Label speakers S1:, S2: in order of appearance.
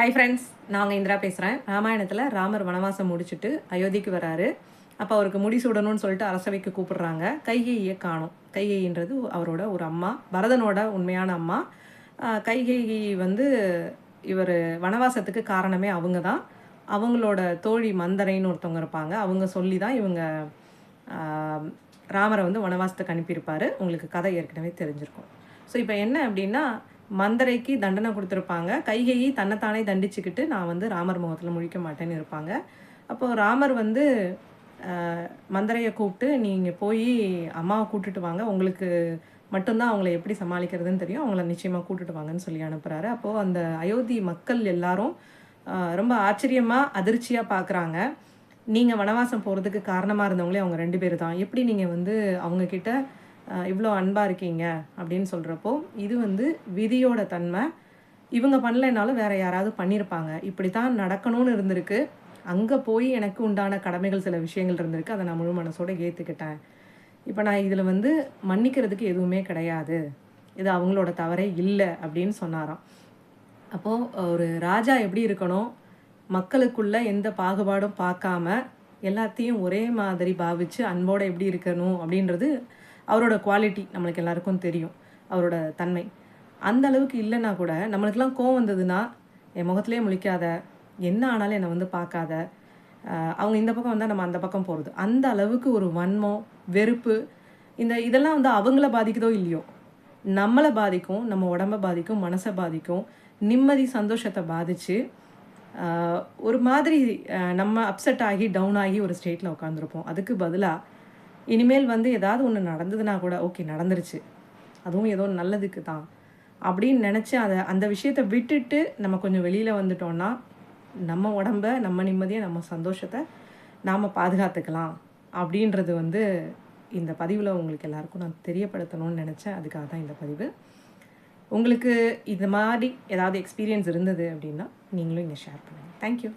S1: Hi friends நான் இந்திரா பேசுகிறேன் ராமாயணத்தில் ராமர் வனவாசம் முடிச்சுட்டு அயோத்திக்கு வராரு. அப்போ அவருக்கு முடிசூடணும்னு சொல்லிட்டு அரசவைக்கு கூப்பிடுறாங்க. கைகையை காணும். கைகைன்றது அவரோட ஒரு அம்மா. பரதனோட உண்மையான அம்மா. ஆஹ் கைகேயி வந்து இவர் வனவாசத்துக்கு காரணமே அவங்க தான் அவங்களோட தோழி மந்தரைன்னு ஒருத்தவங்க இருப்பாங்க. அவங்க சொல்லி தான் இவங்க ராமரை வந்து வனவாசத்துக்கு அனுப்பியிருப்பார். உங்களுக்கு கதை ஏற்கனவே தெரிஞ்சிருக்கும். ஸோ இப்போ என்ன அப்படின்னா மந்தரைக்கு தண்டனை கொடுத்துருப்பாங்க. கைகையை தன்னைத்தானே தண்டிச்சுக்கிட்டு நான் வந்து ராமர் முகத்தில் முழிக்க மாட்டேன்னு இருப்பாங்க. அப்போது ராமர் வந்து மந்தரையை கூப்பிட்டு நீங்கள் போய் அம்மாவை கூட்டுட்டு வாங்க. உங்களுக்கு மட்டும்தான் அவங்கள எப்படி சமாளிக்கிறதுன்னு தெரியும். அவங்கள நிச்சயமாக கூட்டுட்டு வாங்கன்னு சொல்லி அனுப்புகிறாரு அப்போது அந்த அயோத்தி மக்கள் எல்லாரும் ரொம்ப ஆச்சரியமாக அதிர்ச்சியாக பார்க்குறாங்க நீங்கள் வனவாசம் போகிறதுக்கு காரணமாக இருந்தவங்களே அவங்க ரெண்டு பேர் தான். எப்படி நீங்கள் வந்து அவங்கக்கிட்ட இவ்வளோ அன்பாக இருக்கீங்க அப்படின்னு சொல்கிறப்போ இது வந்து விதியோட தன்மை. இவங்க பண்ணலைனாலும் வேற யாராவது பண்ணியிருப்பாங்க இப்படி தான் நடக்கணும்னு இருந்திருக்கு. அங்கே போய் எனக்கு உண்டான கடமைகள் சில விஷயங்கள் இருந்திருக்கு. அதை நான் முழு மனசோடு ஏற்றுக்கிட்டேன் இப்போ நான் இதில் வந்து மன்னிக்கிறதுக்கு எதுவுமே கிடையாது. இது அவங்களோட தவறே இல்லை அப்படின்னு சொன்னாராம். அப்போது ஒரு ராஜா எப்படி இருக்கணும்? மக்களுக்குள்ள எந்த பாகுபாடும் பார்க்காம எல்லாத்தையும் ஒரே மாதிரி பாவிச்சு அன்போடு எப்படி இருக்கணும் அப்படின்றது அவரோட குவாலிட்டி நம்மளுக்கு எல்லாருக்கும் தெரியும். அவரோட தன்மை. அந்த அளவுக்கு இல்லைன்னா கூட நம்மளுக்கெல்லாம் கோவம் வந்ததுன்னா என் முகத்திலே முழிக்காத. என்ன ஆனாலும் என்னை வந்து பார்க்காத. அவங்க இந்த பக்கம் வந்தால் நம்ம அந்த பக்கம் போகிறது அந்த அளவுக்கு ஒரு வன்மம் வெறுப்பு இந்த இதெல்லாம் வந்து அவங்கள பாதிக்குதோ இல்லையோ நம்மளை பாதிக்கும் நம்ம உடம்ப பாதிக்கும் மனசை பாதிக்கும் நிம்மதி சந்தோஷத்தை பாதித்து ஒரு மாதிரி நம்ம அப்செட் ஆகி டவுன் ஆகி ஒரு ஸ்டேட்டில் உட்காந்துருப்போம் அதுக்கு பதிலாக இனிமேல் வந்து ஏதாவது ஒன்று நடந்ததுன்னா கூட ஓகே நடந்துருச்சு. அதுவும் ஏதோ நல்லதுக்கு தான். அப்படின்னு நினச்சி அதை அந்த விஷயத்தை விட்டுட்டு நம்ம கொஞ்சம் வெளியில் வந்துட்டோம்னா நம்ம உடம்ப நம்ம நிம்மதியை நம்ம சந்தோஷத்தை நாம் பாதுகாத்துக்கலாம் அப்படின்றது வந்து இந்த பதிவில் உங்களுக்கு எல்லாருக்கும் நான் தெரியப்படுத்தணும்னு நினச்சேன். அதுக்காக தான் இந்த பதிவு. உங்களுக்கு இது மாதிரி ஏதாவது எக்ஸ்பீரியன்ஸ் இருந்தது அப்படின்னா நீங்களும் இங்கே ஷேர் பண்ணுங்கள் தேங்க்யூ